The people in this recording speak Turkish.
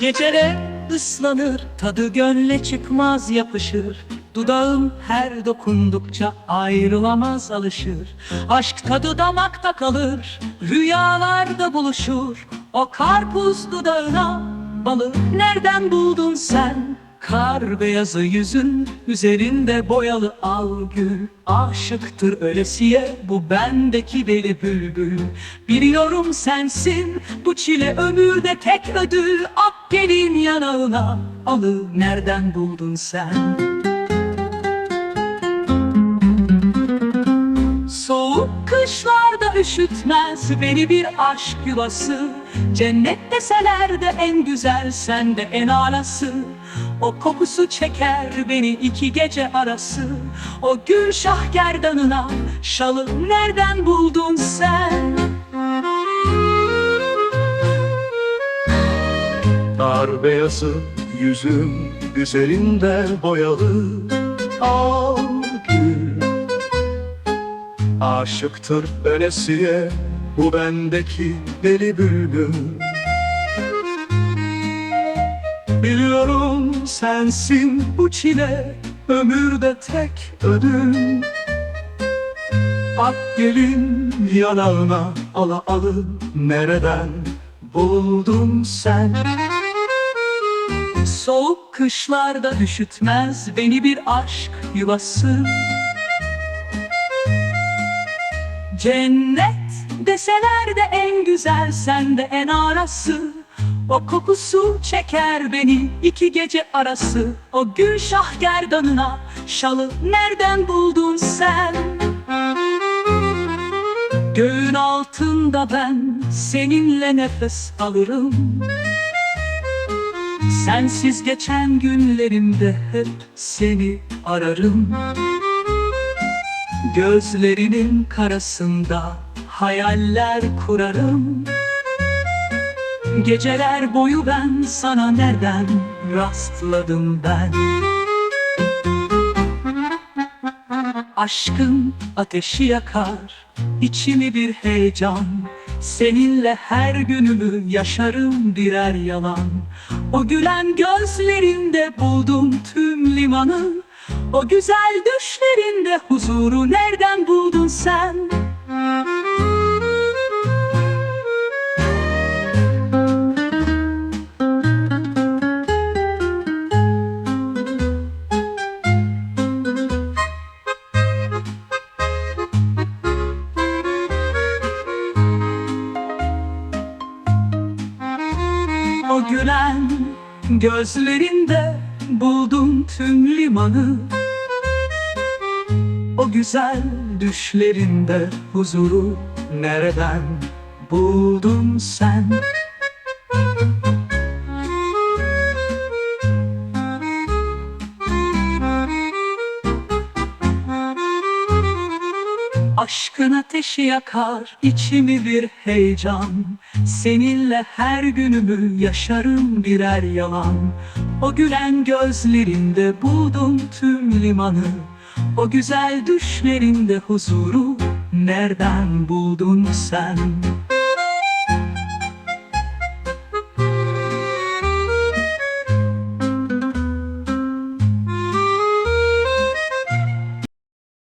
Gecele ıslanır tadı gönle çıkmaz yapışır. Dudağım her dokundukça ayrılamaz alışır. Aşk tadı damakta kalır Rüyalarda buluşur. O karpuz dudağına balı Nereden buldun sen? Kar beyazı yüzün üzerinde boyalı al gül. Aşıktır ölesiye bu bendeki deli bülbül. Biliyorum sensin bu çile ömürde tek ödül gelin yanağına alı nereden buldun sen? Soğuk kışlarda üşütmez beni bir aşk yuvası Cennet deseler de en güzel sende en alası O kokusu çeker beni iki gece arası O gül şah gerdanına şalı nereden buldun sen? Kar beyazı yüzüm üzerinde boyalı. Al gül. Aşıktır ölesiye bu bendeki deli bülbül. Biliyorum sensin bu çile ömürde tek ödül. Ak gelin yanağına ala alı nereden buldun sen? Soğuk kışlarda üşütmez beni bir aşk yuvası. Cennet deseler de en güzel sende en arası. O kokusu çeker beni iki gece arası. O gül şah gerdanına şalı nereden buldun sen? Göğün altında ben seninle nefes alırım Sensiz geçen günlerimde hep seni ararım. Gözlerinin karasında hayaller kurarım. Geceler boyu ben sana nereden rastladım ben? Aşkın ateşi yakar içimi bir heyecan. Seninle her günümü yaşarım birer yalan O gülen gözlerinde buldum tüm limanı O güzel düşlerinde huzuru nereden buldun sen? O gülen gözlerinde buldum tüm limanı O güzel düşlerinde huzuru nereden buldun sen? Aşkın ateşi yakar içimi bir heyecan. Seninle her günümü yaşarım birer yalan. O gülen gözlerinde buldum tüm limanı. O güzel düşlerinde huzuru nereden buldun sen?